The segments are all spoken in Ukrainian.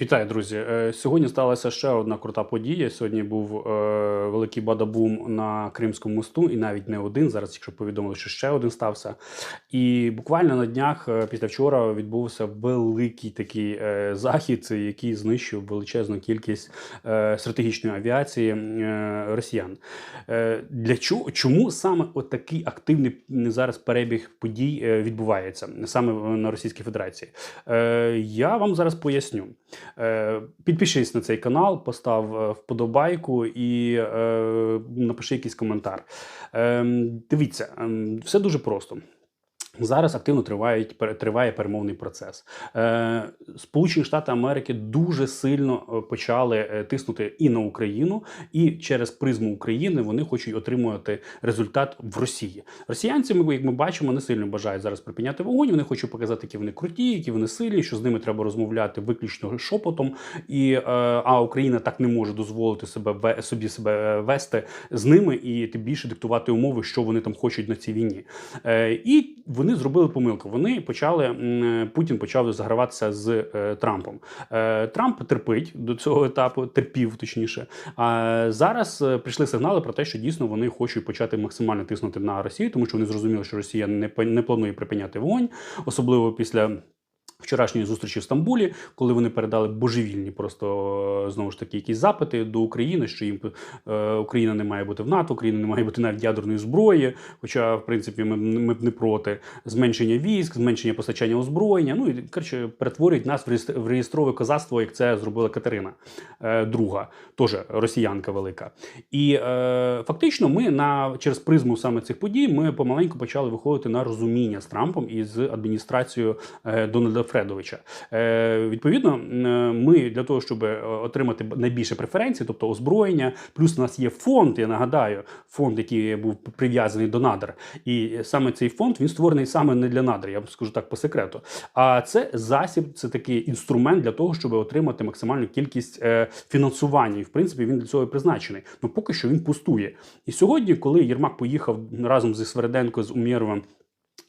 Вітаю, друзі. Е, Сьогодні сталася ще одна крута подія. Сьогодні був е, великий бадабум на Кримському мосту, і навіть не один. Зараз, якщо повідомили, що ще один стався. І буквально на днях, е, після вчора, відбувся великий такий е, захід, який знищив величезну кількість е, стратегічної авіації е, росіян. Е, для чого чому саме такий активний зараз перебіг подій е, відбувається саме на Російській Федерації? Е, я вам зараз поясню. Е, Підпишись на цей канал, постав е, вподобайку і е, напиши якийсь коментар. Е, Дивіться, ем, все дуже просто. Зараз активно триває, триває перемовний процес. Е, Сполучені Штати Америки дуже сильно е, почали е, тиснути і на Україну, і через призму України вони хочуть отримувати результат в Росії. Росіянці, ми, як ми бачимо, не сильно бажають зараз припиняти вогонь. Вони хочуть показати, які вони круті, які вони сильні, що з ними треба розмовляти виключно шепотом. І а Україна так не може дозволити себе собі себе вести з ними і тим більше диктувати умови, що вони там хочуть на цій війні. І вони зробили помилку. Вони почали Путін почав заграватися з е, Трампом. Е, Трамп терпить до цього етапу, терпів точніше. А зараз е, прийшли сигнали про те, що дійсно вони хочуть почати максимально тиснути на Росію, тому що вони зрозуміли, що Росія не не планує припиняти вогонь, особливо після. Вчорашньої зустрічі в Стамбулі, коли вони передали божевільні просто е, знову ж таки якісь запити до України, що їм е, Україна не має бути в НАТО, Україна не має бути навіть ядерної зброї. Хоча, в принципі, ми, ми б не проти зменшення військ, зменшення постачання озброєння. Ну і коротше, перетворюють нас в реєстр- в реєстрове козацтво, як це зробила Катерина е, друга, теж росіянка велика. І е, фактично, ми на через призму саме цих подій ми помаленьку почали виходити на розуміння з Трампом і з адміністрацією е, Дональда Фредовича. Е, відповідно, е, ми для того, щоб е, отримати найбільше преференцій, тобто озброєння, плюс у нас є фонд. Я нагадаю, фонд, який був прив'язаний до надр. І саме цей фонд він створений саме не для надр, я вам скажу так по секрету. А це засіб, це такий інструмент для того, щоб отримати максимальну кількість е, фінансування. І в принципі він для цього призначений. Ну поки що він пустує. І сьогодні, коли Єрмак поїхав разом зі Свереденко з Умєровим.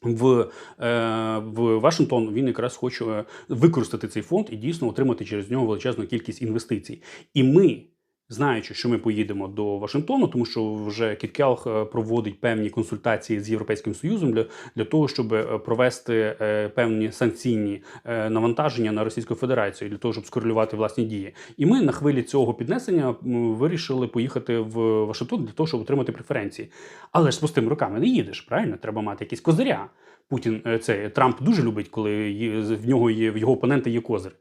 В, е, в Вашингтон він якраз хоче використати цей фонд і дійсно отримати через нього величезну кількість інвестицій. І ми, знаючи, що ми поїдемо до Вашингтону, тому що вже Кіт Келлог, е, проводить певні консультації з Європейським Союзом для, для того, щоб е, провести е, певні санкційні навантаження на Російську Федерацію для того, щоб скорелювати власні дії. І ми на хвилі цього піднесення вирішили поїхати в Вашингтон для того, щоб отримати преференції. Але ж з пустими руками не їдеш, правильно? Треба мати якісь козиря. Путін е, це Трамп дуже любить, коли в нього є в його опонента є козир.